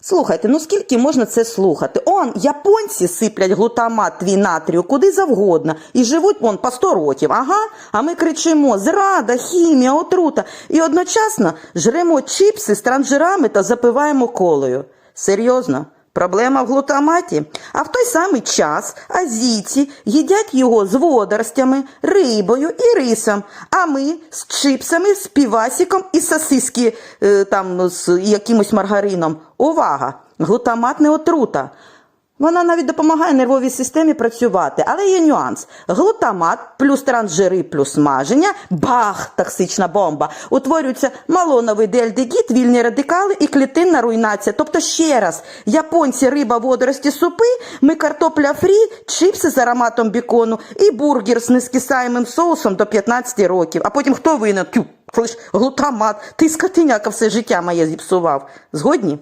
Слухайте, ну скільки можна це слухати? Он, японці сиплять глутамат твій натрію куди завгодно і живуть вон по 100 років. Ага, а ми кричимо зрада, хімія, отрута і одночасно жремо чіпси з транжирами та запиваємо колою. Серйозно? Проблема в глутаматі. А в той самий час азійці їдять його з водоростями, рибою і рисом, а ми з чипсами, з півасіком і сосиски е, там з якимось маргарином. Увага! Глутамат не отрута. Вона навіть допомагає нервовій системі працювати, але є нюанс. Глутамат плюс транжири плюс смаження, бах, токсична бомба. Утворюються малоновий дельдегід, вільні радикали і клітинна руйнація. Тобто ще раз, японці, риба, водорості, супи, ми картопля фрі, чипси з ароматом бікону і бургер з нескисаємим соусом до 15 років. А потім хто винен? Тю, глутамат, ти скотиняка все життя моє зіпсував. Згодні?